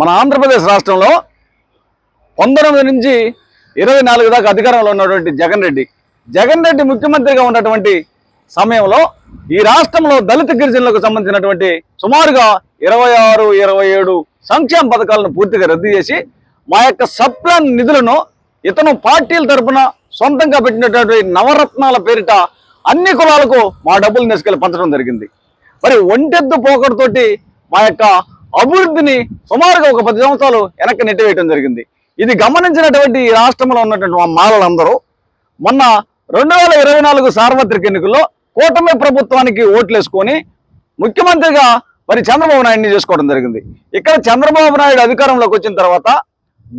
మన ఆంధ్రప్రదేశ్ రాష్ట్రంలో పంతొమ్మిది నుంచి ఇరవై నాలుగు దాకా అధికారంలో ఉన్నటువంటి జగన్ రెడ్డి. జగన్ రెడ్డి ముఖ్యమంత్రిగా ఉన్నటువంటి సమయంలో ఈ రాష్ట్రంలో దళిత గిరిజనులకు సంబంధించినటువంటి సుమారుగా ఇరవై ఆరు ఇరవై ఏడు సంక్షేమ పథకాలను పూర్తిగా రద్దు చేసి మా యొక్క సప్లాన్ నిధులను ఇతను పార్టీల తరపున సొంతంగా పెట్టినటువంటి నవరత్నాల పేరిట అన్ని కులాలకు మా డబ్బులు తీసుకెళ్ళి పంచడం జరిగింది. మరి ఒంటెద్దు పోకడతోటి మా యొక్క అభివృద్ధిని సుమారుగా ఒక పది సంవత్సరాలు వెనక్కి నెట్టివేయడం జరిగింది. ఇది గమనించినటువంటి ఈ రాష్ట్రంలో ఉన్నటువంటి మా మాలలందరూ మొన్న రెండు వేల ఇరవై నాలుగు సార్వత్రిక ఎన్నికల్లో కూటమి ప్రభుత్వానికి ఓట్లేసుకొని ముఖ్యమంత్రిగా మరి చంద్రబాబు నాయుడిని చేసుకోవడం జరిగింది. ఇక్కడ చంద్రబాబు నాయుడు అధికారంలోకి వచ్చిన తర్వాత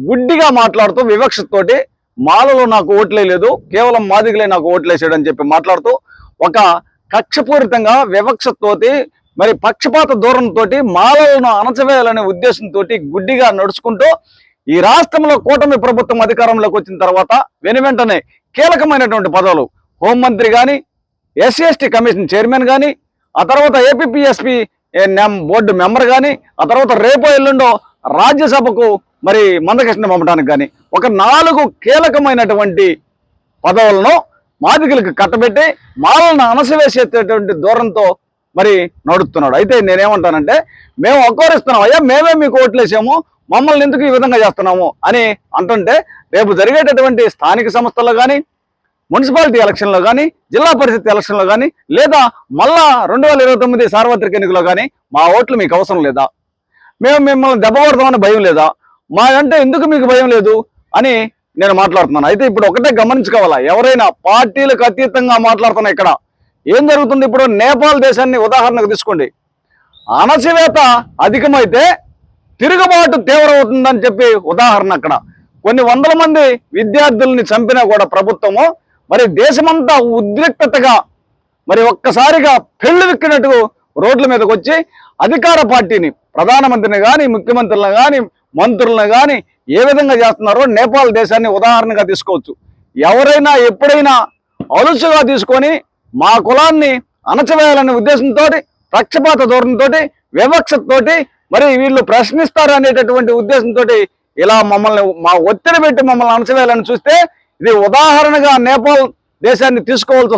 గుడ్డిగా మాట్లాడుతూ వివక్షతోటి మాలలో నాకు ఓట్లే లేదు కేవలం మాదిగలే నాకు ఓట్లేసాడు అని చెప్పి మాట్లాడుతూ ఒక కక్షపూరితంగా వివక్షతోటి మరి పక్షపాత దూరంతో మాలలను అణచవేయాలనే ఉద్దేశంతో గుడ్డిగా నడుచుకుంటూ ఈ రాష్ట్రంలో కూటమి ప్రభుత్వం అధికారంలోకి వచ్చిన తర్వాత వెను వెంటనే కీలకమైనటువంటి పదవులు హోంమంత్రి కానీ ఎస్సీఎస్టీ కమిషన్ చైర్మన్ కానీ ఆ తర్వాత ఏపీఎస్పి బోర్డు మెంబర్ కానీ ఆ తర్వాత రేపో ఎల్లుండో రాజ్యసభకు మరి మందకృష్ణ పంపడానికి కానీ ఒక నాలుగు కీలకమైనటువంటి పదవులను మాదికలకు కట్టబెట్టి మాలను అనసవేసేటటువంటి దూరంతో మరి నడుస్తున్నాడు అయితే నేనేమంటానంటే మేము ఒక్కోరిస్తున్నాం అయ్యా మేమే మీకు ఓట్లేసాము. మమ్మల్ని ఎందుకు ఈ విధంగా చేస్తున్నాము? అని అంటుంటే రేపు జరిగేటటువంటి స్థానిక సంస్థల్లో కానీ మున్సిపాలిటీ ఎలక్షన్లో కానీ జిల్లా పరిషత్ ఎలక్షన్లో కానీ లేదా మళ్ళా రెండు వేల ఇరవై తొమ్మిది సార్వత్రిక ఎన్నికలో కానీ మా ఓట్లు మీకు అవసరం లేదా? మేము మిమ్మల్ని దెబ్బకొడతామని భయం లేదా? మా అంటే ఎందుకు మీకు భయం లేదు? అని నేను మాట్లాడుతున్నాను. అయితే ఇప్పుడు ఒకటే గమనించుకోవాలా? ఎవరైనా పార్టీలకు అతీతంగా మాట్లాడుతున్నా ఇక్కడ. ఏం జరుగుతుంది ఇప్పుడు? నేపాల్ దేశాన్ని ఉదాహరణకు తీసుకోండి. అణచివేత అధికమైతే తిరుగుబాటు తీవ్రమవుతుందని చెప్పి ఉదాహరణ అక్కడ. కొన్ని వందల మంది విద్యార్థుల్ని చంపినా కూడా ప్రభుత్వము మరి దేశమంతా ఉద్రిక్తతగా మరి ఒక్కసారిగా పెళ్ళి విక్కినట్టు రోడ్ల మీదకి వచ్చి అధికార పార్టీని ప్రధానమంత్రిని కానీ ముఖ్యమంత్రులను కానీ మంత్రులను కానీ ఏ విధంగా చేస్తున్నారో నేపాల్ దేశాన్ని ఉదాహరణగా తీసుకోవచ్చు. ఎవరైనా ఎప్పుడైనా అలుసుగా తీసుకొని మా కులాన్ని అణచివేయాలనే ఉద్దేశంతో పక్షపాత ధోరణితో వివక్షతోటి మరి వీళ్ళు ప్రశ్నిస్తారు అనేటటువంటి ఉద్దేశంతో ఇలా మమ్మల్ని మా ఒత్తిడి పెట్టి మమ్మల్ని అణచివేయాలని చూస్తే ఇది ఉదాహరణగా నేపాల్ దేశాన్ని తీసుకోవాల్సి